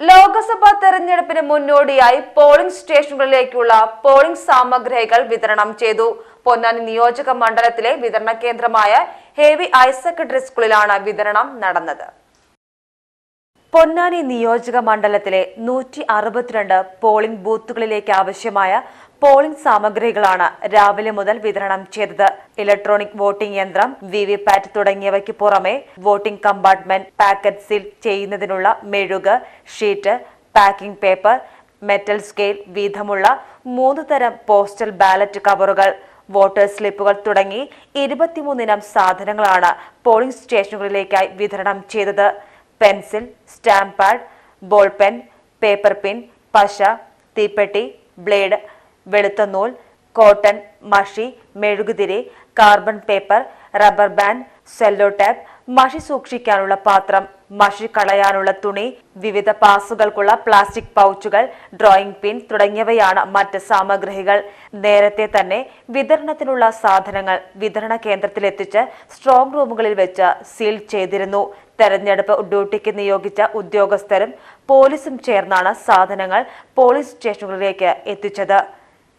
ലോക്സഭാ തെരഞ്ഞെടുപ്പിന് മുന്നോടിയായി polling സ്റ്റേഷനുകളിലേക്കുള്ള polling സാമഗ്രികൾ വിതരണം ചെയ്തു. പൊന്നാനി നിയോജക മണ്ഡലത്തിലെ വിതരണ കേന്ദ്രമായ ഹേവി ഹയർ സെക്കൻഡറി സ്കൂളിലാണ് വിതരണം നടന്നത്. പൊന്നാനി നിയോജക മണ്ഡലത്തിലെ നൂറ്റി അറുപത്തിരണ്ട് പോളിംഗ് ബൂത്തുകളിലേക്ക് ആവശ്യമായ പോളിംഗ് സാമഗ്രികളാണ് രാവിലെ മുതൽ വിതരണം ചെയ്തത്. ഇലക്ട്രോണിക് വോട്ടിംഗ് യന്ത്രം വി വി പാറ്റ് തുടങ്ങിയവയ്ക്ക് പുറമെ വോട്ടിംഗ് കമ്പാർട്ട്മെന്റ് പാക്കറ്റ് സീൽ ചെയ്യുന്നതിനുള്ള മെഴുക് sheet packing paper metal scale വീതമുള്ള മൂന്ന് തരം പോസ്റ്റൽ ബാലറ്റ് കവറുകൾ വോട്ടേഴ്സ് സ്ലിപ്പുകൾ തുടങ്ങി ഇരുപത്തിമൂന്നിനം സാധനങ്ങളാണ് പോളിംഗ് സ്റ്റേഷനുകളിലേക്കായി വിതരണം ചെയ്തത്. Pencil stamp pad ball pen paper pin പശ തീപ്പെട്ടി ബ്ലേഡ് വെളുത്ത നൂൽ കോട്ടൺ മഷി മെഴുകുതിരി carbon paper rubber band cello tape മഷി സൂക്ഷിക്കാനുള്ള പാത്രം മഷി കളയാനുള്ള തുണി വിവിധ പാസുകൾക്കുള്ള പ്ലാസ്റ്റിക് പൗച്ചുകൾ ഡ്രോയിംഗ് പിൻ തുടങ്ങിയവയാണ് മറ്റ് സാമഗ്രികൾ. നേരത്തെ തന്നെ വിതരണത്തിനുള്ള സാധനങ്ങൾ വിതരണ കേന്ദ്രത്തിലെത്തിച്ച് സ്ട്രോങ് റൂമുകളിൽ വെച്ച് സീൽ ചെയ്തിരുന്നു. തെരഞ്ഞെടുപ്പ് ഡ്യൂട്ടിക്ക് നിയോഗിച്ച ഉദ്യോഗസ്ഥരും പോലീസും ചേർന്നാണ് സാധനങ്ങൾ പോലീസ് സ്റ്റേഷനുകളിലേക്ക് എത്തിച്ചത്.